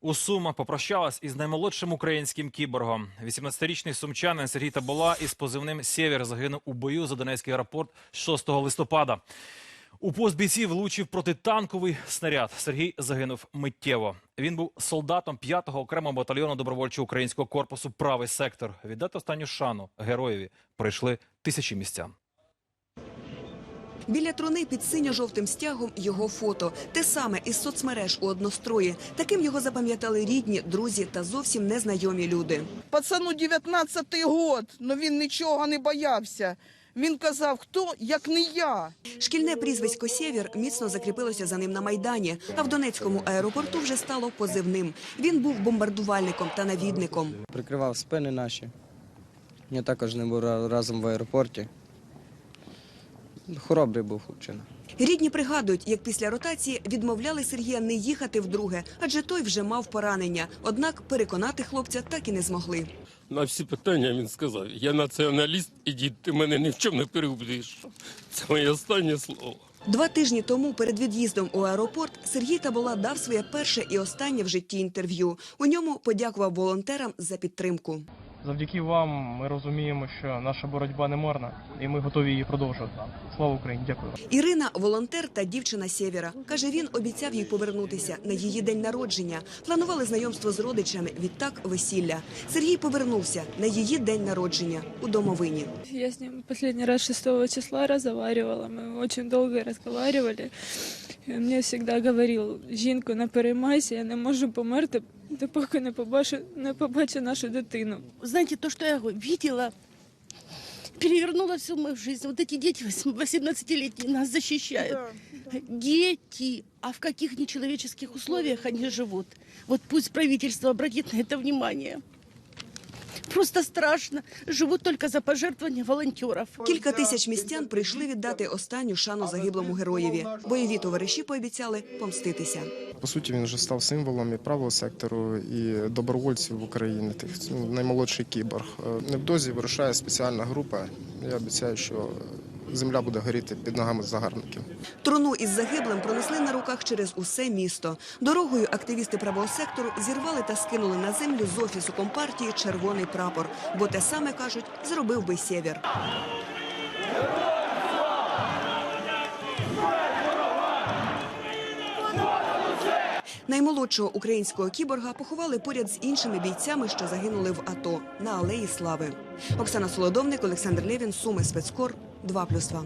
У Сумах попрощалась із наймолодшим українським кіборгом. 18-річний сумчанин Сергій Табула із позивним «Сєвєр» загинув у бою за Донецький аеропорт 6 листопада. У пост бійців влучив протитанковий снаряд. Сергій загинув миттєво. Він був солдатом 5-го окремого батальйону добровольчого українського корпусу «Правий сектор». Віддати останню шану героєві прийшли тисячі містян. Біля труни під синьо-жовтим стягом його фото. Те саме із соцмереж у однострої. Таким його запам'ятали рідні, друзі та зовсім незнайомі люди. Пацану 19-й год, але він нічого не боявся. Він казав, хто як не я. Шкільне прізвисько «Сєвєр» міцно закріпилося за ним на Майдані, а в Донецькому аеропорту вже стало позивним. Він був бомбардувальником та навідником. прикривав спини наші. Я також не був разом в аеропорті. Хоробрий був хлопчина. Рідні пригадують, як після ротації відмовляли Сергія не їхати вдруге, адже той вже мав поранення. Однак переконати хлопця так і не змогли. На всі питання він сказав: я націоналіст, і дід, ти мене ні в чому не переубедиш. Це моє останнє слово. Два тижні тому перед від'їздом у аеропорт Сергій Табола дав своє перше і останнє в житті інтерв'ю. У ньому подякував волонтерам за підтримку. Завдяки вам ми розуміємо, що наша боротьба не марна, і ми готові її продовжувати. Слава Україні! Дякую. Ірина волонтер та дівчина Сєвєра. Каже, він обіцяв їй повернутися на її день народження. Планували знайомство з родичами, відтак весілля. Сергій повернувся на її день народження у домовині. Я с ним последний раз 6 числа разговаривала. Мы очень долго разговаривали. И он мне всегда говорил, жінку, не переймайся, я не можу померти, допоки не побачу, не побачу нашу дитину. знаете, то, что я видела, перевернуло всю мою жизнь. Вот эти дети 18-летние нас защищают. Дети, а в каких нечеловеческих условиях они живут? Вот пусть правительство обратит на это внимание. Просто страшно. Живу только за пожертвування волонтерів. Кілька тисяч містян прийшли віддати останню шану загиблому героєві. Бойові товариші пообіцяли помститися. По суті, він вже став символом і правого сектору, і добровольців України, тих ну, наймолодший кіборг. Е, Невдовзі вирушає спеціальна група. Я обіцяю, що земля буде горіти під ногами загарбників. Труну із загиблим пронесли на руках через усе місто. Дорогою активісти правого сектору зірвали та скинули на землю з офісу компартії червоний прапор. Бо те саме кажуть, зробив би сєвєр. Наймолодшого українського кіборга поховали поряд з іншими бійцями, що загинули в АТО на Алеї Слави. Оксана Солодовник, Олександр Левін, Суми, Спецкор, 2+,2.